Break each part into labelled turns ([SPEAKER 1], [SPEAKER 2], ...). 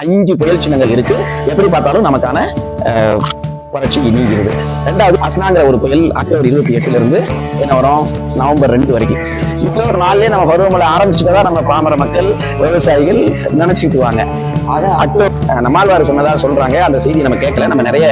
[SPEAKER 1] அஞ்சு புயல் சின்னங்கள் இருக்கு. எப்படி பார்த்தாலும் நமக்கான வறட்சி நீங்கிறது ரெண்டாவது அஸ்னாங்கிற ஒரு புயல் அக்டோபர் இருபத்தி எட்டுல இருந்து என்ன வரும்? நவம்பர் ரெண்டு வரைக்கும். இப்போ ஒரு நாள்லயே நம்ம பருவமழை ஆரம்பிச்சுட்டதா நம்ம பாமர மக்கள் விவசாயிகள் நினைச்சுக்குவாங்க நம்மாழ்வார் சொன்னதா சொல்றாங்க. அந்த செய்தி நம்ம கேட்கல. நம்ம நிறைய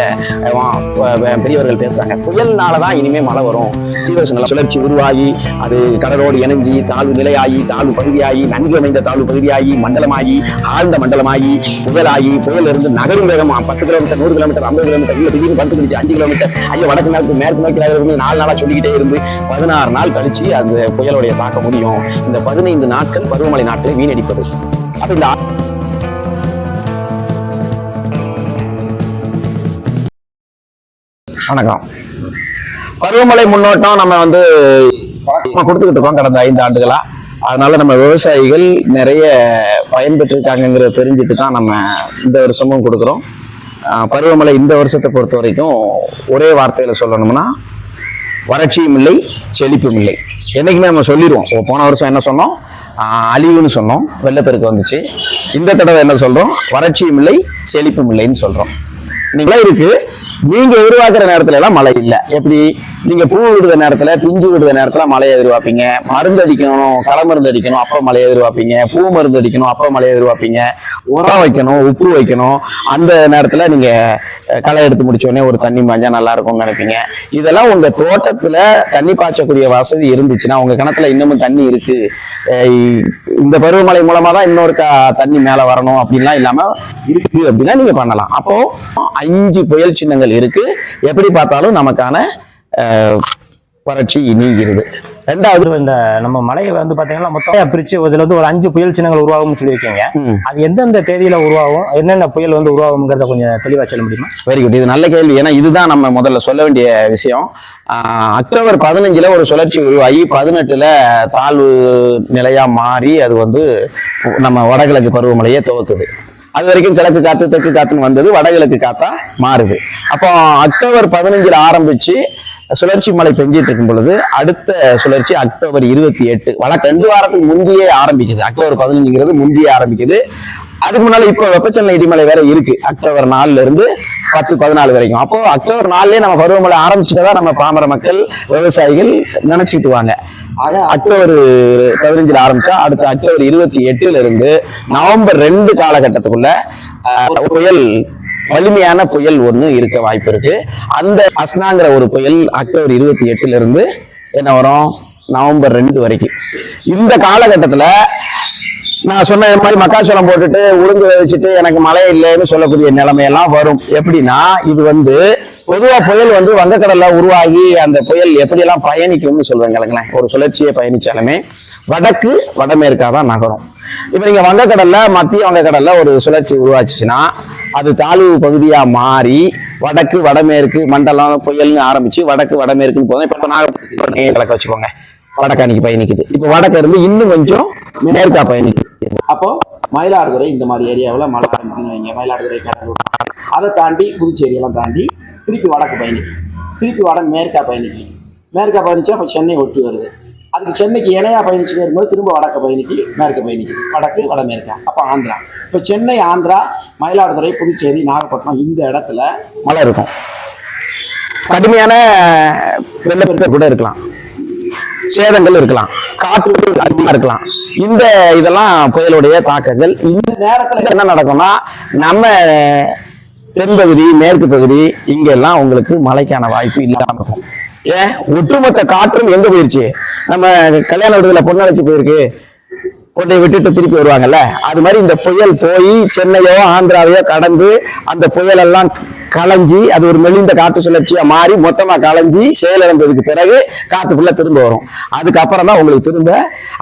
[SPEAKER 1] பெரியவர்கள் பேசுறாங்க. புயல்னால தான் இனிமே மழை வரும். சீவச சுழற்சி உருவாகி அது கடலோடு இணைஞ்சி தாழ்வு நிலையாகி தாழ்வு பகுதியாகி நன்கு அமைந்த தாழ்வு பகுதியாகி மண்டலமாகி ஆழ்ந்த மண்டலமாகி புயலாகி புயல் இருந்து நகரும் வேகம் பத்து கிலோமீட்டர் நூறு கிலோமீட்டர் ஐம்பது கிலோமீட்டர் இல்ல திடீர்னு பத்து கிலோமீட்டர் அஞ்சு கிலோமீட்டர் ஐயோ வடக்கு மேற்கு மேற்கு நோக்கி நகர்ந்து நாலு நாளா சொல்லிக்கிட்டே இருந்து பதினாறு நாள் கழிச்சு அந்த புயலுடைய பார்க்க முடியும் இந்த பதினைந்து நாட்கள் பருவமழை நாட்களை வீணடிப்பது. அப்ப இந்த வணக்கம். பருவமழை முன்னோட்டம் நம்ம வந்து நம்ம கொடுத்துக்கிட்டு இருக்கோம் கடந்த ஐந்து ஆண்டுகளா. அதனால நம்ம விவசாயிகள் நிறைய பயன்பெற்றிருக்காங்கிறத தெரிஞ்சுட்டு தான் நம்ம இந்த வருஷமும் கொடுக்குறோம். ஆஹ் பருவமழை இந்த வருஷத்தை பொறுத்த வரைக்கும் ஒரே வார்த்தையில சொல்லணும்னா வறட்சியும் இல்லை செழிப்பும் இல்லை. என்றைக்குமே நம்ம சொல்லிடுவோம். போன வருஷம் என்ன சொன்னோம்? அழிவுன்னு சொன்னோம். வெள்ளப்பெருக்கு வந்துச்சு. இந்த தடவை என்ன சொல்கிறோம் வறட்சியும் இல்லை செழிப்பும் இல்லைன்னு சொல்கிறோம் நீங்களா இருக்குது நீங்க உருவாக்குற நேரத்துல எல்லாம் மழை இல்லை. எப்படி? நீங்க பூ விடுற நேரத்துல பிஞ்சு விடுற நேரத்துல மழையை எதிர்பார்ப்பீங்க. மருந்து அடிக்கணும் களை மருந்து அடிக்கணும் அப்புறம் மழையை எதிர்பார்ப்பீங்க. பூ மருந்து அடிக்கணும் அப்புறம் மழையை எதிர்பார்ப்பீங்க. உரம் வைக்கணும் உப்பு வைக்கணும். அந்த நேரத்துல நீங்க களை எடுத்து முடிச்சோடனே ஒரு தண்ணி பாஞ்சா நல்லா இருக்கும்னு நினைப்பீங்க. இதெல்லாம் உங்க தோட்டத்துல தண்ணி பாய்ச்சக்கூடிய வசதி இருந்துச்சுன்னா உங்க கிணத்துல இன்னமும் தண்ணி இருக்கு. இந்த பருவமழை மூலமா தான் இன்னொருக்கா தண்ணி மேல வரணும் அப்படின்லாம் இல்லாம இருக்கு அப்படின்னா நீங்க பண்ணலாம். அப்போ அஞ்சு புயல் சின்னங்கள் இருக்கு. எப்படி பார்த்தாலும் நமக்கான வறட்சி நீங்கிறது ரெண்டாவது
[SPEAKER 2] இந்த நம்ம மலையை வந்து பாத்தீங்கன்னா மொத்தம் பிரிச்சு இதுல வந்து ஒரு அஞ்சு புயல் சின்னங்கள் உருவாகும்னு சொல்லியிருக்கீங்க. அது எந்தெந்த தேதியில உருவாகும்? என்னென்ன புயல் வந்து உருவாகுங்கிறத கொஞ்சம் தெளிவா சொல்ல முடியுமா?
[SPEAKER 1] வெரி குட் இது நல்ல கேள்வி. ஏன்னா இதுதான் நம்ம முதல்ல சொல்ல வேண்டிய விஷயம். அக்டோபர் பதினஞ்சுல ஒரு சுழற்சி உருவாகி பதினெட்டுல தாழ்வு நிலையா மாறி அது வந்து நம்ம வடகிழக்கு பருவமழையே துவக்குது. அது வரைக்கும் கிழக்கு காத்து தெற்கு காத்துன்னு வந்தது வடகிழக்கு காத்தா மாறுது. அப்போ அக்டோபர் பதினஞ்சுல ஆரம்பிச்சு சுழற்சி மழை பெஞ்சிட்டு இருக்கும் பொழுது அடுத்த சுழற்சி அக்டோபர் இருபத்தி எட்டு. வழக்கு ரெண்டு வாரத்துக்கு முந்தையே ஆரம்பிக்குது. அக்டோபர் பதினஞ்சுங்கிறது முந்தையே ஆரம்பிக்குது. அதுக்கு முன்னால இப்போ வெப்பச்சலன இடிமலை வேற இருக்கு. அக்டோபர் நாலுல இருந்து பத்து பதினாலு வரைக்கும். அப்போ அக்டோபர் நாலுலயே நம்ம பருவமழை ஆரம்பிச்சுட்டதா நம்ம பாமர மக்கள் விவசாயிகள் நினைச்சுட்டு வாங்க. ஆக அக்டோபர் பதினஞ்சுல ஆரம்பிச்சா அடுத்த அக்டோபர் இருபத்தி எட்டுல இருந்து நவம்பர் ரெண்டு காலகட்டத்துக்குள்ள ஒரு புயல் வலிமையான புயல் ஒண்ணு இருக்க வாய்ப்பு இருக்கு. அந்த அஸ்னாங்கிற ஒரு புயல் அக்டோபர் இருபத்தி எட்டுல இருந்து என்ன வரும்? நவம்பர் ரெண்டு வரைக்கும். இந்த காலகட்டத்துல நான் சொன்ன இது மாதிரி மக்காச்சோளம் போட்டுட்டு உளுந்து விதைச்சிட்டு எனக்கு மழை இல்லைன்னு சொல்லக்கூடிய நிலைமையெல்லாம் வரும். எப்படின்னா இது வந்து பொதுவா புயல் வந்து வங்கக்கடல்ல உருவாகி அந்த புயல் எப்படியெல்லாம் பயணிக்கும்னு சொல்லுவாங்களேன் ஒரு சுழற்சியை பயணிச்சாலுமே வடக்கு வடமேற்கா தான் நகரும். இப்ப நீங்க வங்கக்கடல்ல மத்திய வங்கக்கடல்ல ஒரு சுழற்சி உருவாச்சுன்னா அது தாழ்வு பகுதியா மாறி வடக்கு வடமேற்கு மண்டலம் புயல்னு ஆரம்பிச்சு வடக்கு வடமேற்குன்னு போதும் இப்ப நாகப்பட்டினம் கிழக்க வச்சுக்கோங்க. வடக்காணிக்கு பயணிக்குது. இப்ப வடக்கு இருந்து இன்னும் கொஞ்சம் மேற்கா பயணிக்குது.
[SPEAKER 3] அப்போ மயிலாடுதுறை இந்த மாதிரி ஏரியாவில் மழை ஆரம்பிக்கணும் வைங்க மயிலாடுதுறை கடலூர் அதை தாண்டி புதுச்சேரி எல்லாம் தாண்டி திருப்பி வடக்கு பயணிக்கும். திருப்பி வட மேற்கா பயணிக்கும். மேற்கா பயணிச்சா அப்போ சென்னை ஒட்டி வருது. அதுக்கு சென்னைக்கு இணையாக பயணிச்சுட்டே வரும்போது திரும்ப வடக்கு பயணிக்கு மேற்கு பயணிக்குது வடக்கு வடமேற்கா அப்போ ஆந்திரா. இப்போ சென்னை ஆந்திரா மயிலாடுதுறை புதுச்சேரி நாகப்பட்டினம் இந்த இடத்துல
[SPEAKER 1] மழை இருக்கும். கடுமையான வெள்ளப்பெருக்கு கூட இருக்கலாம். சேதங்கள் இருக்கலாம். காற்று அதிகமாக இருக்கலாம். இந்த இதெல்லாம் புயலுடைய தாக்கங்கள். இந்த நேரத்துல என்ன நடக்கும்னா நம்ம தென்பகுதி மேற்கு பகுதி இங்கெல்லாம் உங்களுக்கு மழைக்கான வாய்ப்பு இல்லாம இருக்கும். ஏன்? ஒட்டுமொத்த காற்றும் எங்க போயிருச்சு? நம்ம கல்யாண விடுதலை பொண்ணழைச்சு போயிருக்கு. கொண்டை விட்டுட்டு திருப்பி வருவாங்கல்ல? அது மாதிரி இந்த புயல் போய் சென்னையோ ஆந்திராவையோ கடந்து அந்த புயல் எல்லாம் களைஞ்சி அது ஒரு மெலிந்த காற்று சுழற்சியா மாறி மொத்தமா களைஞ்சி செயலிழந்ததுக்கு பிறகு காத்துக்குள்ள திரும்ப வரும். அதுக்கப்புறம் தான் உங்களுக்கு திரும்ப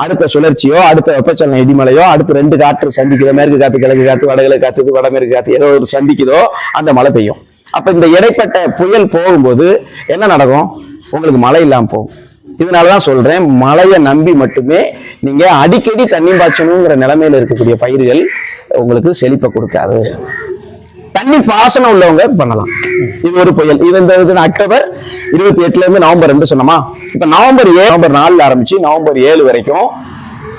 [SPEAKER 1] அடுத்த சுழற்சியோ அடுத்த வெப்பச்சலன இடிமலையோ அடுத்த ரெண்டு காற்று சந்திக்கிற மேற்கு காத்து கிழக்கு காத்து வடகிழக்கு காத்து வடமேற்கு காத்து ஏதோ ஒரு சந்திக்குதோ அந்த மழை பெய்யும். அப்ப இந்த இடைப்பட்ட புயல் போகும்போது என்ன நடக்கும்? உங்களுக்கு மழை இல்லாம போகும். இதனாலதான் சொல்றேன் மழையை நம்பி மட்டுமே நீங்க அடிக்கடி தண்ணி பாய்ச்சணுங்கிற நிலைமையில இருக்கக்கூடிய பயிர்கள் உங்களுக்கு செழிப்பை கொடுக்காது. தண்ணி பாசனம் உள்ளவங்க பண்ணலாம். இது ஒரு புயல். இது இந்த இது அக்டோபர் இருபத்தி எட்டுல இருந்து நவம்பர் ரெண்டு சொன்னோமா? இப்ப நவம்பர் ஏழு நவம்பர் நாலுல ஆரம்பிச்சு நவம்பர் ஏழு வரைக்கும்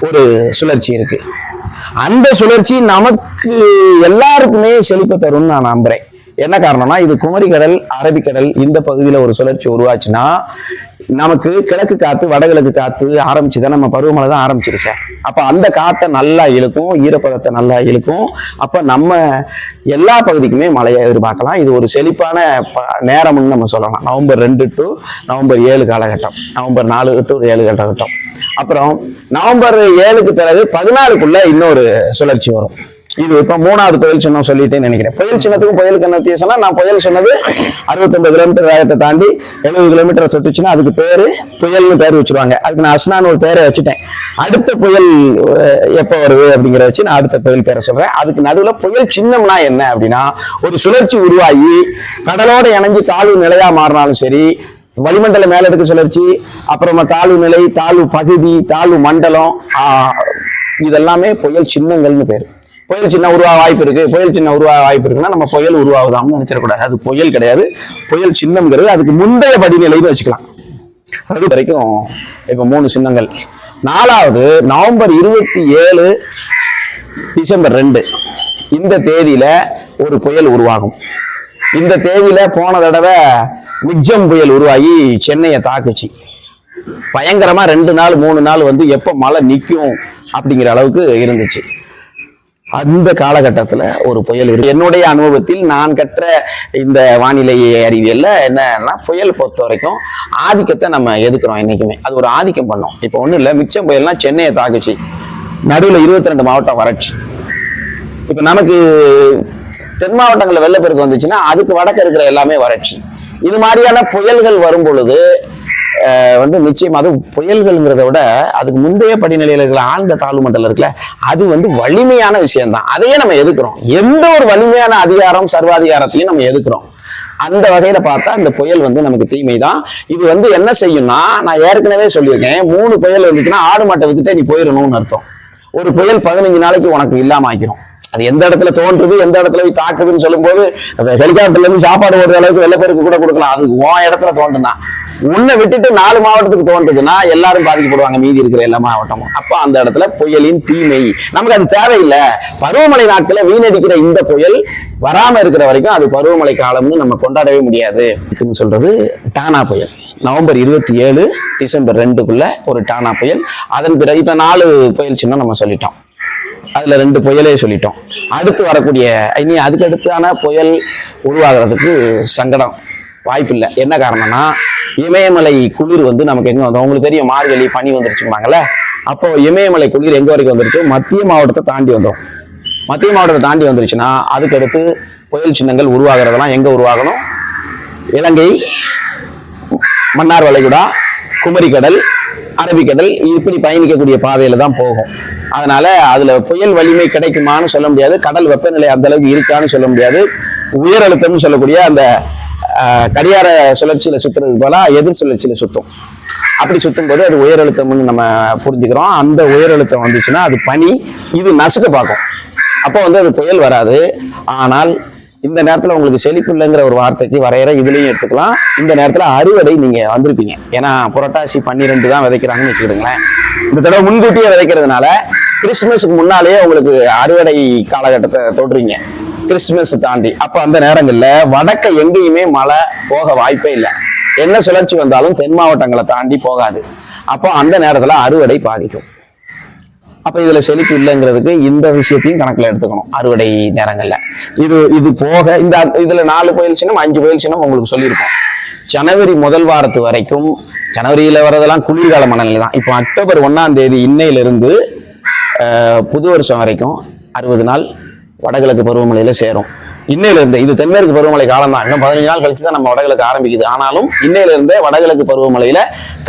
[SPEAKER 1] ஒரு சுழற்சி இருக்கு. அந்த சுழற்சி நமக்கு எல்லாருக்குமே செழிப்பை தரும்னு நான் நம்புறேன். என்ன காரணம்னா இது குமரிக்கடல் அரபிக்கடல் இந்த பகுதியில் ஒரு சுழற்சி உருவாச்சுன்னா நமக்கு கிழக்கு காத்து வடகிழக்கு காத்து ஆரம்பிச்சுதான் நம்ம பருவமழை தான் ஆரம்பிச்சிருச்சே. அப்ப அந்த காற்றை நல்லா இழுக்கும் ஈரப்பதத்தை நல்லா இழுக்கும். அப்ப நம்ம எல்லா பகுதிக்குமே மழையை எதிர்பார்க்கலாம். இது ஒரு செழிப்பான ப- நேரம்னு நம்ம சொல்லலாம். நவம்பர் ரெண்டு டு நவம்பர் ஏழு காலகட்டம். நவம்பர் நாலு டு ஏழு காலகட்டம். அப்புறம் நவம்பர் ஏழுக்கு பிறகு பதினாலுக்குள்ள இன்னொரு சுழற்சி வரும். இது இப்ப மூணாவது புயல் சின்னம் சொல்லிட்டேன்னு நினைக்கிறேன். புயல் சின்னத்துக்கும் புயலுக்கு என்ன வித்தியாசம்னா நான் புயல் சொன்னது அறுபத்தொன்பது கிலோமீட்டர் வேகத்தை தாண்டி எழுபது கிலோமீட்டர் தொட்டுச்சுன்னா அதுக்கு பேரு புயல்னு பேர் வச்சிருவாங்க. அதுக்கு நான் அஸ்னான்னு ஒரு பேரை வச்சுட்டேன். அடுத்த புயல் எப்போ எப்ப வருது அப்படிங்கிற வச்சு நான் அடுத்த புயல் பேரை சொல்றேன். அதுக்கு நடுவில் புயல் சின்னம்னா என்ன அப்படின்னா ஒரு சுழற்சி உருவாகி கடலோட இணைஞ்சு தாழ்வு நிலையா மாறினாலும் சரி வளிமண்டல மேலடுக்கு சுழற்சி அப்புறமா தாழ்வு நிலை தாழ்வு பகுதி தாழ்வு மண்டலம் இதெல்லாமே புயல் சின்னங்கள்னு பேர். புயல் சின்ன உருவாக வாய்ப்பு இருக்கு. புயல் சின்ன உருவாக வாய்ப்பு இருக்குன்னா நம்ம புயல் உருவாகுதாம்னு நினைச்சிடக்கூடாது. அது புயல் கிடையாது. புயல் சின்னம்ங்கிறது அதுக்கு முந்தைய படிநிலைன்னு வச்சுக்கலாம். அது வரைக்கும் இப்ப மூணு சின்னங்கள். நாலாவது நவம்பர் இருபத்தி ஏழு டிசம்பர் ரெண்டு. இந்த தேதியில ஒரு புயல் உருவாகும். இந்த தேதியில போன தடவை மிக்ஜம் புயல் உருவாகி சென்னையை தாக்குச்சு. பயங்கரமா ரெண்டு நாள் மூணு நாள் வந்து எப்ப மழை நிற்கும் அப்படிங்கிற அளவுக்கு இருந்துச்சு. அந்த காலகட்டத்தில் ஒரு புயல் இருக்கு. என்னுடைய அனுபவத்தில் நான் கற்ற இந்த வானிலை அறிவியலில் என்னன்னா புயல் பொறுத்த வரைக்கும் ஆதிக்கத்தை நம்ம எதுக்குறோம் என்றைக்குமே அது ஒரு ஆதிக்கம் பண்ணோம். இப்போ ஒன்றும் இல்லை மிச்சம் புயல்னா சென்னையை தாக்குச்சு. நடுவில் இருபத்தி ரெண்டு மாவட்டம் வறட்சி. இப்போ நமக்கு தென் மாவட்டங்களில் வெள்ளப்பெருக்கு வந்துச்சுன்னா அதுக்கு வடக்கு இருக்கிற எல்லாமே வறட்சி. இது மாதிரியான புயல்கள் வரும் பொழுது வந்து நிச்சயம் அது புயல்கள்ங்கிறத விட அதுக்கு முந்தைய படிநிலையில இருக்கிற ஆழ்ந்த தாழ்வு மண்டலம் இருக்குல்ல அது வந்து வலிமையான விஷயம்தான். அதையே நம்ம எதுக்குறோம் எந்த ஒரு வலிமையான அதிகாரம் சர்வாதிகாரத்தையும் நம்ம எதுக்குறோம் அந்த வகையில பார்த்தா இந்த புயல் வந்து நமக்கு தீமை தான் இது வந்து என்ன செய்யும்னா நான் ஏற்கனவே சொல்லியிருக்கேன் மூணு புயல் வந்துச்சுன்னா ஆடு மாட்டை வித்துட்டே நீ போயிடணும்னு அர்த்தம். ஒரு புயல் பதினஞ்சு நாளைக்கு உனக்கு இல்லாம ஆக்கிரும். அது எந்த இடத்துல தோன்றுது எந்த இடத்துல போய் தாக்குதுன்னு சொல்லும்போது ஹெலிகாப்டர்ல இருந்து சாப்பாடு ஓடுற அளவுக்கு வெள்ளப்பெருக்கு கூட கொடுக்கலாம். அது உன் இடத்துல தோன்றுனா. உன்னை விட்டுட்டு நாலு மாவட்டத்துக்கு தோன்றுதுன்னா எல்லாரும் பாதிக்கப்படுவாங்க. மீதி இருக்கிற எல்லா மாவட்டமும். அப்ப அந்த இடத்துல புயலின் தீமை. நமக்கு அது தேவையில்லை. பருவமழை நாட்களில் வீணடிக்கிற இந்த புயல் வராம இருக்கிற வரைக்கும் அது பருவமழை காலம்னு நம்ம கொண்டாடவே முடியாது. சொல்றது டானா புயல். நவம்பர் இருபத்தி ஏழு டிசம்பர் ரெண்டுக்குள்ள ஒரு டானா புயல். அதன் பிறகு இப்ப நாலு புயல் சின்னம் நம்ம சொல்லிட்டோம். அதுல ரெண்டு புயலே சொல்லிட்டோம். அடுத்து வரக்கூடிய இனி அதுக்கு அடுத்தான புயல் உருவாகிறதுக்கு சங்கடம். வாய்ப்பில்லை. என்ன காரணம்னா இமயமலை குளிர் வந்து நமக்கு எங்க வந்தோம்? உங்களுக்கு தெரியும் மார்கழி பனி வந்துருச்சுங்களாங்கல்ல அப்போ இமயமலை குளிர் எங்க வரைக்கும் வந்துருச்சு? மத்திய மாவட்டத்தை தாண்டி வந்துடும் மத்திய மாவட்டத்தை தாண்டி வந்துருச்சுன்னா அதுக்கடுத்து புயல் சின்னங்கள் உருவாகிறதெல்லாம் எங்க உருவாகணும்? இலங்கை மன்னார் வளைகுடா குமரிக்கடல் அரபிக்கடல் இப்படி பயணிக்கக்கூடிய பாதையில தான் போகும். அதனால அதுல புயல் வலிமை கிடைக்குமான்னு சொல்ல முடியாது. கடல் வெப்பநிலை அந்த அளவுக்கு இருக்கான்னு சொல்ல முடியாது. உயர் அழுத்தம்னு சொல்லக்கூடிய அந்த கடிகார சுழற்சியில சுத்துறதுக்கு போல எதிர் சுழற்சியில சுத்தும். அப்படி சுத்தும் போது அது உயர் அழுத்தம்னு நம்ம புரிஞ்சுக்கிறோம். அந்த உயர் அழுத்தம் வந்துச்சுன்னா அது பனி இது நசுக்க பார்க்கும். அப்போ வந்து அது புயல் வராது. ஆனால் இந்த நேரத்தில் உங்களுக்கு செழிப்பு இல்லைங்கிற ஒரு வார்த்தைக்கு வரையற இதுலையும் எடுத்துக்கலாம். இந்த நேரத்தில் அறுவடை நீங்கள் வந்திருப்பீங்க. ஏன்னா புரட்டாசி பன்னிரெண்டு தான் விதைக்கிறாங்கன்னு வச்சுக்கிடுங்களேன். இந்த தடவை முன்கூட்டியே விதைக்கிறதுனால கிறிஸ்துமஸுக்கு முன்னாலேயே உங்களுக்கு அறுவடை காலகட்டத்தை தொடுறீங்க. கிறிஸ்துமஸ் தாண்டி. அப்ப அந்த நேரங்கள்ல வடக்க எங்கேயுமே மழை போக வாய்ப்பே இல்லை. என்ன சுழற்சி வந்தாலும் தென் மாவட்டங்களை தாண்டி போகாது. அப்போ அந்த நேரத்துல அறுவடை பாதிக்கும். அப்ப இதுல செழிப்பு இல்லைங்கிறதுக்கு இந்த விஷயத்தையும் கணக்குல எடுத்துக்கணும் அறுவடை நேரங்கள்ல. இது இது போக இந்த இதுல நாலு புயல் சின்னம் அஞ்சு புயல் சின்னம் உங்களுக்கு சொல்லியிருக்கோம். ஜனவரி முதல் வாரத்து வரைக்கும் ஜனவரியில வர்றதெல்லாம் குளிர்கால மனநிலை தான். இப்போ அக்டோபர் ஒன்னாம் தேதி இன்னையிலிருந்து புது வருஷம் வரைக்கும் அறுபது நாள் வடகிழக்கு பருவமழையில சேரும். இன்னையிலிருந்து இது தென்மேற்கு பருவமழை காலம் தான் இன்னும் பதினஞ்சு நாள் கழிச்சு தான் நம்ம வடகிழக்கு ஆரம்பிக்குது. ஆனாலும் இன்னையிலிருந்தே வடகிழக்கு பருவமழையில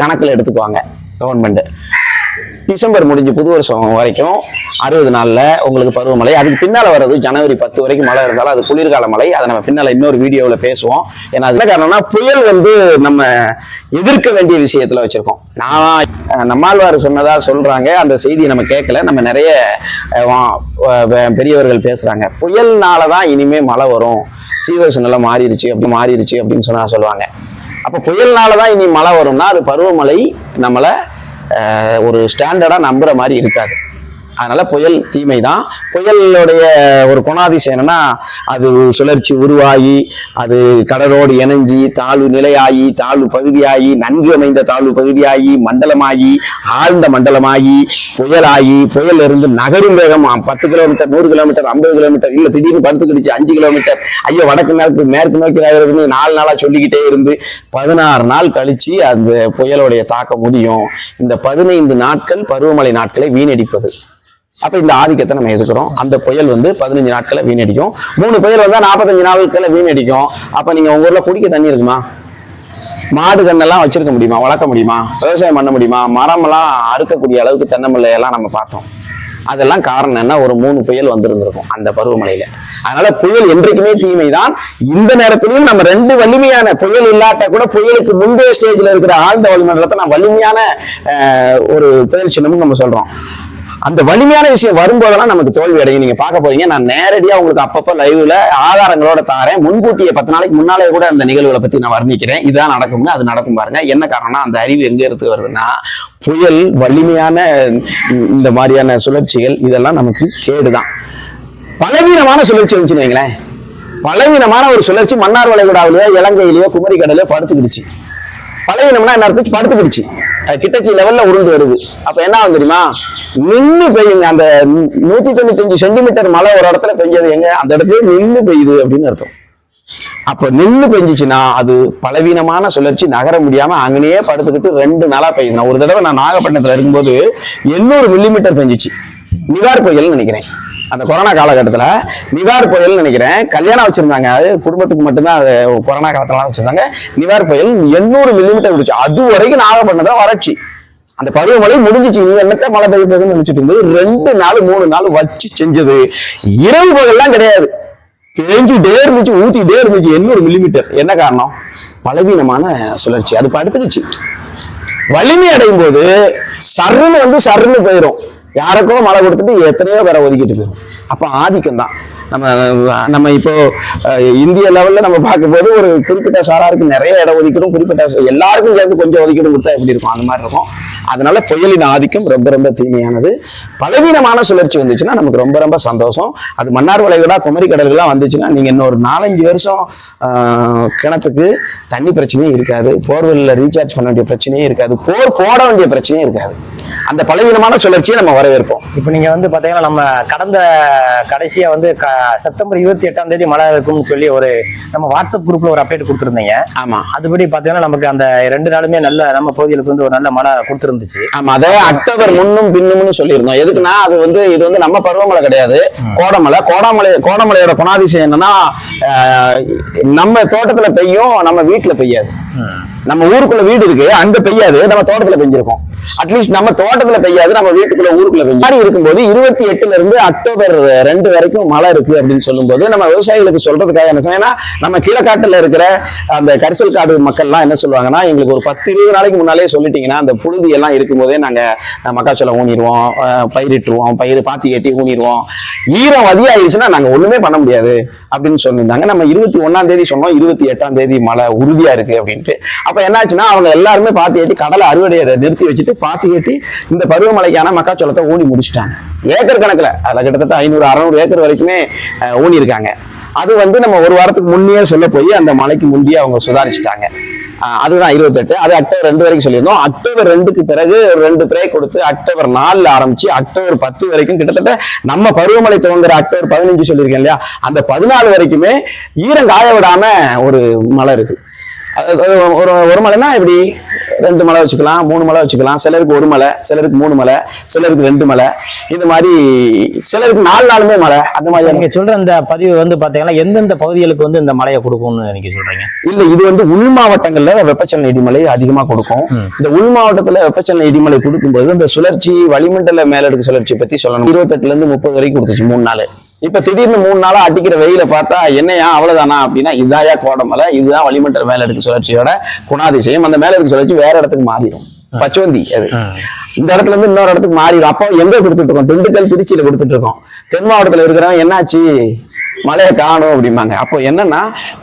[SPEAKER 1] கணக்கில் எடுத்துக்குவாங்க கவர்மெண்ட் டிசம்பர் முடிஞ்சு புது வருஷம் வரைக்கும் அறுபது நாளில் உங்களுக்கு பருவமழை. அதுக்கு பின்னால் வர்றது ஜனவரி பத்து வரைக்கும் மழை இருந்தாலும் அது குளிர்கால மழை. அதை நம்ம பின்னால் இன்னொரு வீடியோவில் பேசுவோம். ஏன்னா அது என்ன காரணம்னா புயல் வந்து நம்ம எதிர்க்க வேண்டிய விஷயத்தில் வச்சுருக்கோம். நான் நம்மாழ்வார் சொன்னதா சொல்கிறாங்க அந்த செய்தியை நம்ம கேட்கல. நம்ம நிறைய பெரியவர்கள் பேசுகிறாங்க புயல்னால தான் இனிமேல் மழை வரும். சீவர்ஷன் எல்லாம் மாறிடுச்சு அப்படி மாறிடுச்சு அப்படின்னு சொன்னா சொல்லுவாங்க. அப்போ புயல்னால தான் இனி மழை வரும்னா அது பருவமழை நம்மளை ஒரு ஸ்டாண்டர்டாக நம்புகிற மாதிரி இருக்காது. அதனால புயல் தீமை தான் புயலுடைய ஒரு குணாதிசயம் என்னன்னா அது சுழற்சி உருவாகி அது கடலோடு இணைஞ்சி தாழ்வு நிலையாகி தாழ்வு பகுதியாகி நன்கு அமைந்த தாழ்வு பகுதியாகி மண்டலமாகி ஆழ்ந்த மண்டலமாகி புயலாகி புயல் இருந்து நகரும் வேகம் பத்து கிலோமீட்டர் நூறு கிலோமீட்டர் ஐம்பது கிலோமீட்டர் இல்லை திடீர்னு படுத்துக்கிடுச்சு அஞ்சு கிலோமீட்டர் ஐயோ வடக்கு மேற்கு மேற்கு நோக்கி நகருதுன்னு நாலு நாளாக சொல்லிக்கிட்டே இருந்து பதினாறு நாள் கழிச்சு அந்த புயலுடைய தாக்கம் முடியும். இந்த பதினைந்து நாட்கள் பருவமழை நாட்களை வீணடிப்பது. அப்ப இந்த ஆதிக்கத்தை நம்ம எதுக்குறோம் அந்த புயல் வந்து பதினஞ்சு நாட்களை வீணடிக்கும். மூணு புயல் வந்தா நாற்பத்தஞ்சு நாட்களை வீணடிக்கும். அப்ப நீங்க உங்க ஊர்ல குடிக்க தண்ணி இருக்குமா? மாடு கண்ணெல்லாம் வச்சிருக்க முடியுமா? வளர்க்க முடியுமா? விவசாயம் பண்ண முடியுமா? மரமெல்லாம் அறுக்கக்கூடிய அளவுக்கு தென்னம்பிள்ளை நம்ம பார்த்தோம். அதெல்லாம் காரணம் என்ன? ஒரு மூணு புயல் வந்திருந்திருக்கும் அந்த பருவமழையில. அதனால புயல் என்றைக்குமே தீமைதான். இந்த நேரத்திலும் நம்ம ரெண்டு வலிமையான புயல் இல்லாட்ட கூட புயலுக்கு முந்தைய ஸ்டேஜ்ல இருக்கிற ஆழ்ந்த வளிமண்டலத்தை நான் வலிமையான ஒரு புயல் சின்னம்னு நம்ம சொல்றோம். அந்த வலிமையான விஷயம் வரும்போதெல்லாம் நமக்கு தோல்வி அடையும். நீங்க பார்க்க போறீங்க நான் நேரடியா உங்களுக்கு அப்பப்போ லைவ்ல ஆதாரங்களோட தாரேன். முன்கூட்டியே பத்து நாளைக்கு முன்னாலே கூட அந்த நிகழ்வுகளை பத்தி நான் வர்ணிக்கிறேன். இதான் நடக்கும்னு அது நடக்கும் பாருங்க. என்ன காரணம்னா அந்த அறிவு எங்க இருந்து வருதுன்னா புயல் வலிமையான இந்த மாதிரியான சுழற்சிகள் இதெல்லாம் நமக்கு கேடுதான். பலவீனமான சுழற்சி வந்துச்சுன்னு வைங்களேன். பலவீனமான ஒரு சுழற்சி மன்னார் வளைகுடாவிலேயோ இலங்கையிலேயோ குமரி கடலையோ படுத்துக்கிடுச்சு. பலவீனம்னா என்ன அர்த்தம் படுத்துக்கிடுச்சு கிட்டச்சி லெவல்ல உருண்டு வருது. அப்ப என்ன ஆகும் தெரியுமா? நின்னு பெய்யுங்க. அந்த நூத்தி தொண்ணூத்தி அஞ்சு சென்டிமீட்டர் மழை ஒரு இடத்துல பெஞ்சது எங்க? அந்த இடத்துல நின்னு பெய்யுது அப்படின்னு அர்த்தம். அப்ப நின்னு பெஞ்சிச்சுன்னா அது பலவீனமான சுழற்சி நகர முடியாம அங்கேயே படுத்துக்கிட்டு ரெண்டு நாளா பெய்யுது. ஒரு தடவை நான் நாகப்பட்டினத்துல இருக்கும்போது எண்ணூறு மில்லிமீட்டர் பெஞ்சிச்சு. நிவார் புயல் நினைக்கிறேன். அந்த கொரோனா காலகட்டத்தில் நிவார் புயல் நினைக்கிறேன். கல்யாணம் வச்சிருந்தாங்க. அது குடும்பத்துக்கு மட்டும்தான் அது கொரோனா காலத்துல வச்சிருந்தாங்க. நிவார் புயல் எண்ணூறு மில்லிமீட்டர் விடுச்சு. அது வரைக்கும் நாகப்பட்டினத்துல வறட்சி. அந்த பருவமழை முடிஞ்சிச்சு. நீ என்னத்த மழை பெய்ய போகுதுன்னு நினைச்சிட்டு இருந்தது ரெண்டு நாள் மூணு நாள் வச்சு செஞ்சது. இரவு பகல்லாம் கிடையாது. பேஞ்சுட்டே இருந்துச்சு ஊத்திட்டே இருந்துச்சு. எண்ணூறு மில்லிமீட்டர் என்ன காரணம்? பலவீனமான சுழற்சி. அது படுத்துக்குச்சு. வலிமை அடையும் போது சருன்னு வந்து சருன்னு போயிடும் யாருக்கோ மழை கொடுத்துட்டு எத்தனையோ பேரை ஒதுக்கிட்டு போயிடும் அப்போ ஆதிக்கம் தான். நம்ம நம்ம இப்போ இந்திய லெவலில் நம்ம பார்க்கும்போது ஒரு குறிப்பிட்ட சாராருக்கு நிறைய இடம் ஒதுக்கிடும். குறிப்பிட்ட எல்லாருக்கும் சேர்ந்து கொஞ்சம் ஒதுக்கிடும் கொடுத்தா எப்படி இருக்கும்? அந்த மாதிரி இருக்கும். அதனால புயலின் ஆதிக்கம் ரொம்ப ரொம்ப தீமையானது. பலவீனமான சுழற்சி வந்துச்சுன்னா நமக்கு ரொம்ப ரொம்ப சந்தோஷம். அது மன்னார் வளைகுடா குமரி கடல்கள்லாம் வந்துச்சுன்னா நீங்கள் இன்னொரு நாலஞ்சு வருஷம் கிணத்துக்கு தண்ணி பிரச்சனையே இருக்காது. போர்வெல்ல ரீசார்ஜ் பண்ண வேண்டிய பிரச்சனையே இருக்காது. போர் போட வேண்டிய பிரச்சனையே இருக்காது. அந்த பலவீனமான சுழற்சியை நம்ம வரவேற்போம்.
[SPEAKER 2] இப்போ நீங்க வந்து பாத்தீங்கன்னா நம்ம கடந்த கடைசியா வந்து செப்டம்பர் இருபத்தி எட்டாம் தேதி மழை இருக்கும்னு சொல்லி ஒரு நம்ம வாட்ஸ்அப் குரூப்ல ஒரு அப்டேட் கொடுத்துருந்தீங்க.
[SPEAKER 1] ஆமா.
[SPEAKER 2] அதுபடி பாத்தீங்கன்னா நமக்கு அந்த ரெண்டு நாளுமே நல்ல நம்ம பகுதிகளுக்கு வந்து ஒரு நல்ல மழை கொடுத்துருந்துச்சு.
[SPEAKER 1] ஆமா அதை அக்டோபர் முன்னும் பின்னும்னு சொல்லியிருந்தோம். எதுக்குன்னா அது வந்து இது வந்து நம்ம பருவமழை கிடையாது. கோடமலை கோடமலை கோடமலையோட குணாதிசயம் என்னன்னா நம்ம தோட்டத்துல பெய்யும் நம்ம வீட்டுல பெய்யாது. நம்ம ஊருக்குள்ள வீடு இருக்கு அங்க பெய்யாது நம்ம தோட்டத்துல பெஞ்சிருக்கோம். அட்லீஸ்ட் நம்ம தோட்டத்துல பெய்யாது நம்ம வீட்டுக்குள்ள ஊருக்குள்ள பெய்யும் மாதிரி இருக்கும்போது இருபத்தி எட்டுல இருந்து அக்டோபர் ரெண்டு வரைக்கும் மழை இருக்கு அப்படின்னு சொல்லும்போது நம்ம விவசாயிகளுக்கு சொல்றதுக்காக என்ன சொன்னா நம்ம கீழக்காட்டுல இருக்கிற அந்த கரிசல் காடு மக்கள்லாம் என்ன சொல்லுவாங்கன்னா எங்களுக்கு ஒரு பத்து இருபது நாளைக்கு முன்னாலே சொல்லிட்டீங்கன்னா அந்த புழுதி எல்லாம் இருக்கும்போதே நாங்க மக்காச்சோளம் ஊனிடுவோம் பயிரிட்டுருவோம் பயிர் பாத்தி கட்டி ஊனிடுவோம். ஈரம் அதிகாயிருச்சுன்னா நாங்க ஒண்ணுமே பண்ண முடியாது அப்படின்னு சொல்லியிருந்தாங்க. நம்ம இருபத்தி ஒண்ணாம் தேதி சொன்னோம் இருபத்தி எட்டாம் தேதி மழை உறுதியா இருக்கு அப்படின்ட்டு. அப்ப என்னாச்சுன்னா அவங்க எல்லாருமே பாத்தி கேட்டி கடலை அறுவடையை நிறுத்தி வச்சுட்டு பாத்தி கேட்டி இந்த பருவமழைக்கான மக்காச்சோளத்தை ஊனி முடிச்சிட்டாங்க. ஏக்கர் கணக்குல அதுல கிட்டத்தட்ட ஐநூறு அறநூறு ஏக்கர் வரைக்குமே ஊனி இருக்காங்க அது வந்து நம்ம ஒரு வாரத்துக்கு முன்னே சொல்ல போய் அந்த மழைக்கு முந்தையே அவங்க சுதாரிச்சுட்டாங்க. அதுதான் இருபத்தெட்டு. அது அக்டோபர் ரெண்டு வரைக்கும் சொல்லியிருந்தோம். அக்டோபர் ரெண்டுக்கு பிறகு ஒரு ரெண்டு பிரேக் கொடுத்து அக்டோபர் நாலுல ஆரம்பிச்சு அக்டோபர் பத்து வரைக்கும் கிட்டத்தட்ட நம்ம பருவமழை துவங்குற அக்டோபர் பதினஞ்சு சொல்லியிருக்கேன் இல்லையா? அந்த பதினாலு வரைக்குமே ஈரம் காய விடாம ஒரு மழை இருக்கு. ஒரு ஒரு மலைனா இப்படி ரெண்டு மலை வச்சுக்கலாம் மூணு மலை வச்சுக்கலாம். சிலருக்கு ஒரு மலை சிலருக்கு மூணு மலை சிலருக்கு ரெண்டு மலை. இந்த மாதிரி சிலருக்கு நாலு நாளுமே மலை. அந்த மாதிரி
[SPEAKER 2] நீங்க சொல்ற இந்த பதிவு வந்து பாத்தீங்கன்னா எந்தெந்த பகுதிகளுக்கு வந்து இந்த மழையை கொடுக்கும்னு நீங்க சொல்றீங்க?
[SPEAKER 1] இல்ல இது வந்து உள் மாவட்டங்கள்ல வெப்பச்சலன இடிமலை அதிகமா கொடுக்கும். இந்த உள் மாவட்டத்துல வெப்பச்சலன இடிமலை கொடுக்கும்போது இந்த சுழற்சி வளிமண்டல மேலடுக்கு சுழற்சி பத்தி சொல்லணும். இருபத்தெட்டுல இருந்து முப்பது வரைக்கும் கொடுத்துச்சு மூணு நாள். இப்ப திடீர்னு மூணு நாளா அடிக்கிற வெயில பார்த்தா என்னையா அவ்வளவுதானா அப்படின்னா இதாயா கோடமலை இதுதான் வளிமண்டல மேலடுக்கு சுழற்சியோட குணாதிசயம். அந்த மேலடுக்கு சுழற்சி வேற இடத்துக்கு மாறிடும். பச்சோந்தி அது. இந்த இடத்துல இருந்து இன்னொரு இடத்துக்கு மாறிடும். அப்போ எங்க கொடுத்துட்டு இருக்கோம்? திண்டுக்கல் திருச்சியில கொடுத்துட்டு இருக்கோம். தென் மாவட்டத்துல இருக்கிறவன் என்னாச்சு? மழையை காணும் அப்படிம்பாங்க. அப்போ என்னன்னா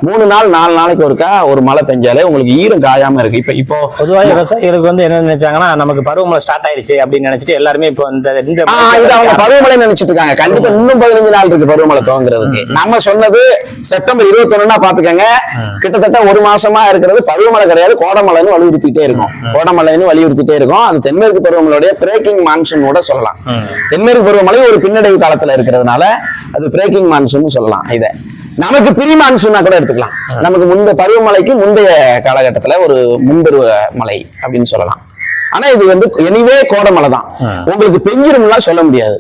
[SPEAKER 1] மூணு நாள் நாலு நாளைக்கு ஒருக்கா ஒரு மழை பெஞ்சாலே உங்களுக்கு ஈரம் காயாம இருக்கு. இப்ப இப்போ
[SPEAKER 2] பொதுவாக விவசாயிகளுக்கு வந்து என்ன நினைச்சாங்கன்னா நமக்கு பருவமழை ஸ்டார்ட் ஆயிடுச்சு அப்படின்னு நினைச்சிட்டு எல்லாருமே இப்போ இந்த
[SPEAKER 1] இது அவங்க பருவமழை நினைச்சிட்டு இருக்காங்க. கண்டிப்பா இன்னும் பதினஞ்சு நாள் இருக்கு பருவமழை துவங்குறதுக்கு. நம்ம சொன்னது செப்டம்பர் இருபத்தி ஒண்ணுனா பாத்துக்கங்க கிட்டத்தட்ட ஒரு மாசமா இருக்கிறது பருவமழை கிடையாது கோடமழைன்னு வலியுறுத்திட்டே இருக்கும். கோடமழைன்னு வலியுறுத்திட்டே இருக்கும். அது தென்மேற்கு பருவமழையுடைய பிரேக்கிங் மான்சூன் கூட சொல்லலாம். தென்மேற்கு பருவமழை ஒரு பின்னடைவு காலத்துல இருக்கிறதுனால அது பிரேக்கிங் மான்சூன் சொல்லலாம். இதை. நமக்கு பிரி மான்சூனா கூட எடுத்துக்கலாம். நமக்கு முந்த பருவமழைக்கு முந்தைய காலகட்டத்துல ஒரு முன்பருவ மழை அப்படின்னு சொல்லலாம். ஆனா இது வந்து எனிவே கோடமழை தான். உங்களுக்கு பெஞ்சிரும்லாம் சொல்ல முடியாது.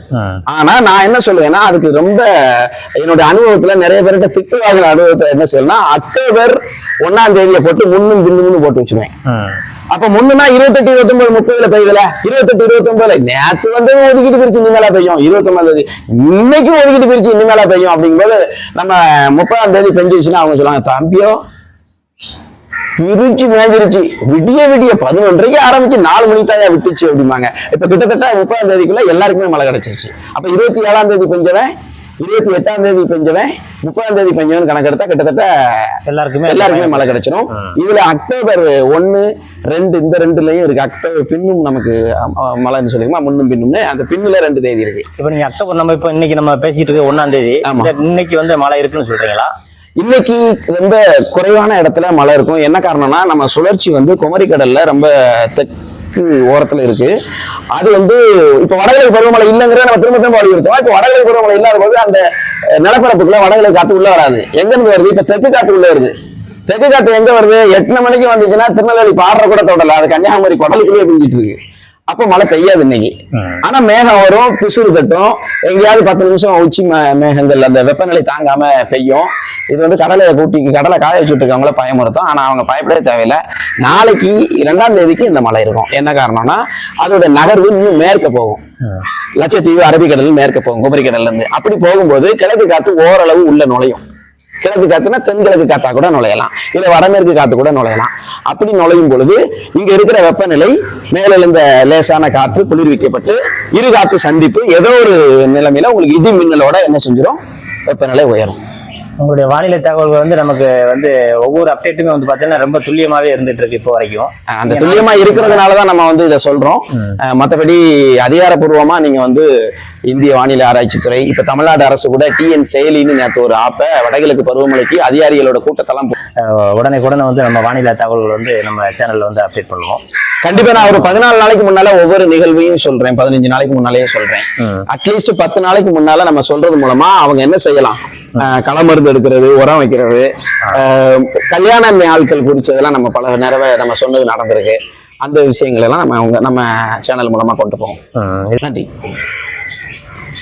[SPEAKER 1] ஆனா நான் என்ன சொல்லுவேன்னா அதுக்கு ரொம்ப என்னோட அனுபவத்துல நிறைய பேர்கிட்ட திட்டு வாங்கின அனுபவத்துல என்ன சொல்லுன்னா அக்டோபர் ஒன்னாம் தேதியை போட்டு முன்னும் பின்னும்னு போட்டு வச்சுருவேன். அப்ப முன்னா இருபத்தெட்டு இருபத்தொன்பது முப்பதுல பெய்யுதுல? இருபத்தெட்டு இருபத்தொன்பதுல. நேத்து வந்து ஒதுக்கிட்டு பிரிச்சு இனிமேலா பெய்யும். இருபத்தொன்பது தேதி. இன்னைக்கு ஒதுக்கிட்டு பிரிச்சு இனிமேலா பெய்யும் அப்படிங்கும்போது நம்ம முப்பதாம் தேதி பெஞ்சிருச்சுன்னா அவங்க சொல்லுவாங்க தம்பியோ பிரிச்சு மேஞ்சிருச்சு. விடிய விடிய பதினொன்றைக்கு ஆரம்பிச்சு நாலு மணி தாயா விட்டுச்சு அப்படிம்பாங்க. இப்ப கிட்டத்தட்ட முப்பதாம் தேதிக்குள்ள எல்லாருக்குமே மழை கிடைச்சிருச்சு. அப்ப இருபத்தி ஏழாம் தேதி பெஞ்சவன் இருபத்தி எட்டாம் தேதி பெஞ்சவன் முப்பதாம் தேதி பெஞ்சவன் கணக்கெடுத்தா கிட்டத்தட்ட
[SPEAKER 2] எல்லாருக்குமே
[SPEAKER 1] எல்லாருக்குமே மழை கிடைச்சிடும் இதுல அக்டோபர் ஒன்னு ரெண்டு இந்த ரெண்டுலயும் இருக்கு. அக்டோபர் பின்னும் நமக்கு மழைன்னு சொல்லிக்குமா முன்னும் பின்னும்னு அந்த பின்னுல ரெண்டு தேதி இருக்கு.
[SPEAKER 2] இப்போ நீங்க அக்டோபர் நம்ம இப்போ இன்னைக்கு நம்ம பேசிட்டு இருக்க ஒன்னாம் தேதி இன்னைக்கு வந்து மழை இருக்குன்னு சொல்றீங்களா?
[SPEAKER 1] இன்னைக்கு ரொம்ப குறைவான இடத்துல மழை இருக்கும். என்ன காரணம்னா நம்ம சுழற்சி வந்து குமரி கடல்ல ரொம்ப தெற்கு ஓரத்துல இருக்கு. அது வந்து இப்ப வடகிழக்கு பருவமழை இல்லைங்கிறத நம்ம திரும்ப திரும்ப வலியுறுத்தோம் இப்ப வடகிழக்கு பருவமழை இல்லாத போது அந்த நிலப்பரப்புக்குள்ள வடகிழக்கு காத்து உள்ள வராது. எங்க இருந்து வருது? இப்ப தெற்கு காத்து உள்ள வருது. தெற்கு காத்து எங்க வருது? எட்டு மணிக்கு வந்துச்சுன்னா திருநெல்வேலி பாடுற கூட தொடல. அது கன்னியாகுமரி கொடலுக்குள்ளே பிஞ்சிட்டு இருக்கு. அப்ப மழை பெய்யாது இன்னைக்கு. ஆனா மேகம் வரும் பிசுறு தட்டும். எங்கேயாவது பத்து நிமிஷம் உச்சி மேகங்கள் அந்த வெப்பநிலை தாங்காம பெய்யும். இது வந்து கடலை கூட்டி கடலை காய வச்சுட்டு இருக்கவங்கள பயமுறுத்தும். ஆனா அவங்க பயப்படவே தேவையில்லை. நாளைக்கு இரண்டாம் தேதிக்கு இந்த மழை இருக்கும். என்ன காரணம்னா அதோட நகர்வு இன்னும் மேற்க போகும். லட்சத்தீவு அரபிக்கடல் மேற்க போகும் குமரிக்கடல்ல இருந்து. அப்படி போகும்போது கிழக்கு காத்து ஓரளவு உள்ள நுழையும். கிழக்கு காத்துனா தென்கிழக்கு காத்தா கூட நுழையலாம். இல்லை வடமேற்கு காத்து கூட நுழையலாம். அப்படி நுழையும் பொழுது இங்க இருக்கிற வெப்பநிலை மேல இருந்த லேசான காற்று குளிர்விக்கப்பட்டு இரு காத்து சந்திப்பு ஏதோ ஒரு நிலைமையில உங்களுக்கு இடி மின்னலோட என்ன செஞ்சிடும் வெப்பநிலை உயரும்.
[SPEAKER 2] உங்களுடைய வானிலை தகவல்கள் வந்து நமக்கு வந்து ஒவ்வொரு அப்டேட்டுமே வந்து பார்த்தீங்கன்னா ரொம்ப துல்லியமாவே இருந்துட்டு இருக்கு இப்போ வரைக்கும்.
[SPEAKER 1] அந்த துல்லியமா இருக்கிறதுனால தான் நம்ம வந்து இதை சொல்றோம். மத்தபடி அதிகாரப்பூர்வமா நீங்க வந்து இந்திய வானிலை ஆராய்ச்சித்துறை இப்ப தமிழ்நாடு அரசு கூட டிஎன் செயலின்னு நேற்று ஒரு ஆப்பை வடகிழக்கு பருவமழைக்கு அதிகாரிகளோட கூட்டத்தெல்லாம்
[SPEAKER 2] உடனே உடனே வந்து நம்ம வானிலை தகவல்கள் வந்து நம்ம சேனல்ல வந்து அப்டேட் பண்ணுவோம்.
[SPEAKER 1] கண்டிப்பா நான் ஒரு பதினாலு நாளைக்கு முன்னால ஒவ்வொரு நிகழ்வையும் சொல்றேன். பதினஞ்சு நாளைக்கு முன்னாலேயே சொல்றேன். அட்லீஸ்ட் பத்து நாளைக்கு முன்னால நம்ம சொல்றது மூலமா அவங்க என்ன செய்யலாம்? களை மருந்து எடுக்கிறது உரம் வைக்கிறது கல்யாண ஆட்கள் குறிச்சதெல்லாம் நம்ம பல நிறைய நம்ம சொன்னது நடந்திருக்கு. அந்த விஷயங்கள் எல்லாம் நம்ம அவங்க நம்ம சேனல் மூலமா கொண்டு போவோம். நன்றி.